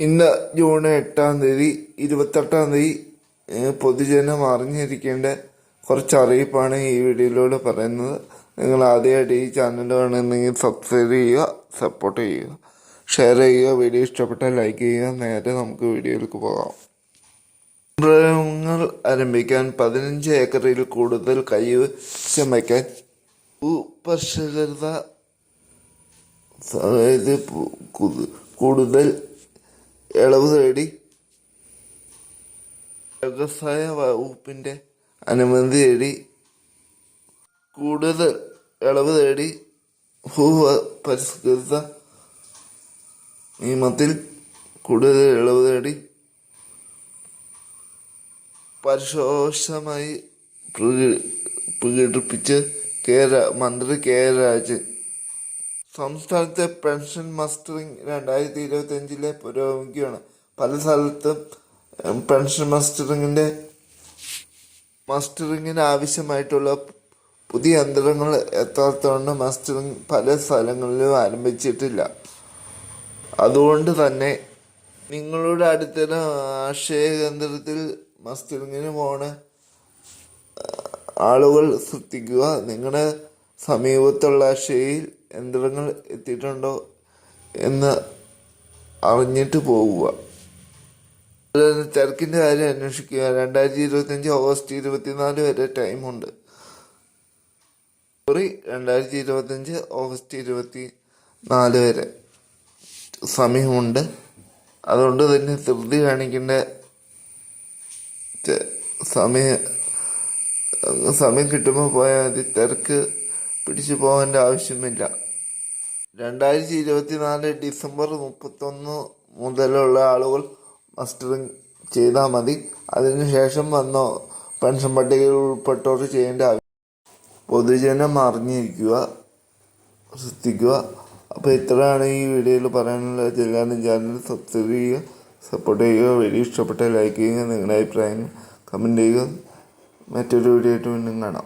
ഇന്ന് ജൂൺ എട്ടാം തീയതി ഇരുപത്തെട്ടാം തീയതി പൊതുജനം അറിഞ്ഞിരിക്കേണ്ട കുറച്ച് അറിയിപ്പാണ് ഈ വീഡിയോയിലൂടെ പറയുന്നത്. നിങ്ങൾ ആദ്യമായിട്ട് ഈ ചാനൽ വേണമെന്നെങ്കിൽ സബ്സ്ക്രൈബ് ചെയ്യുക സപ്പോർട്ട് ചെയ്യുക ഷെയർ ചെയ്യുക വീഡിയോ ഇഷ്ടപ്പെട്ടാൽ ലൈക്ക് ചെയ്യുക. നേരെ നമുക്ക് വീഡിയോയിലേക്ക് പോകാം. മൃഗങ്ങൾ ആരംഭിക്കാൻ പതിനഞ്ച് ഏക്കറിൽ കൂടുതൽ കൈവശം വയ്ക്കാൻ ഭൂപർഷകത കൂടുതൽ ഇളവ് തേടി. വ്യവസായ വകുപ്പിന്റെ അനുമതി തേടി. കൂടുതൽ ഇളവ് തേടി. ഭൂ പരിഷ്കൃത നിയമത്തിൽ കൂടുതൽ ഇളവ് തേടി. പരിശോഷമായി പ്രകി- പ്രകടിപ്പിച്ച് കെ മന്ത്രി കെ രാജൻ സംസ്ഥാനത്തെ പെൻഷൻ മസ്റ്ററിംഗ് രണ്ടായിരത്തി ഇരുപത്തി അഞ്ചിലെ പുരോഗമിക്കുകയാണ്. പല സ്ഥലത്തും പെൻഷൻ മസ്റ്ററിങ്ങിന്റെ മസ്റ്ററിങ്ങിന് ആവശ്യമായിട്ടുള്ള പുതിയ യന്ത്രങ്ങൾ എത്താത്തതുകൊണ്ട് മസ്റ്ററിങ് പല സ്ഥലങ്ങളിലും ആരംഭിച്ചിട്ടില്ല. അതുകൊണ്ട് തന്നെ നിങ്ങളുടെ അടുത്തുള്ള ആശയ കേന്ദ്രത്തിൽ മസ്റ്ററിങ്ങിന് പോണ ആളുകൾ ശ്രദ്ധിക്കുക. നിങ്ങളുടെ സമീപത്തുള്ള അക്ഷയയിൽ യന്ത്രങ്ങൾ എത്തിയിട്ടുണ്ടോ എന്ന് അറിഞ്ഞിട്ട് പോവുക. അതുപോലെ തിരക്കിന്റെ കാര്യം അന്വേഷിക്കുക. രണ്ടായിരത്തി ഇരുപത്തി അഞ്ച് ഓഗസ്റ്റ് ഇരുപത്തിനാല് വരെ ടൈമുണ്ട് സോറി രണ്ടായിരത്തി ഇരുപത്തി അഞ്ച് ഓഗസ്റ്റ് ഇരുപത്തി നാല് വരെ സമയമുണ്ട്. അതുകൊണ്ട് തന്നെ ധൃതി കാണിക്കേണ്ട സമയം സമയം കിട്ടുമ്പോൾ പോയാൽ മതി. തിരക്ക് പിടിച്ചു പോകേണ്ട ആവശ്യമില്ല. രണ്ടായിരത്തി ഇരുപത്തിനാല് ഡിസംബർ മുപ്പത്തൊന്ന് മുതലുള്ള ആളുകൾ മസ്റ്ററിങ് ചെയ്താൽ മതി. അതിനുശേഷം വന്ന പെൻഷൻ പട്ടികയിൽ ഉൾപ്പെട്ടവർ ചെയ്യേണ്ട ആവശ്യം. പൊതുജനം അറിഞ്ഞിരിക്കുക ശ്രദ്ധിക്കുക. അപ്പോൾ ഇത്രയാണ് ഈ വീഡിയോയിൽ പറയാനുള്ള എല്ലാവരും ചാനൽ. സബ്സ്ക്രൈബ് ചെയ്യുക സപ്പോർട്ട് ചെയ്യുക. വീഡിയോ ഇഷ്ടപ്പെട്ട ലൈക്ക് ചെയ്യുക നിങ്ങളുടെ അഭിപ്രായങ്ങൾ കമന്റ് ചെയ്യുക. മറ്റൊരു വീഡിയോ ആയിട്ട് വീണ്ടും കാണാം.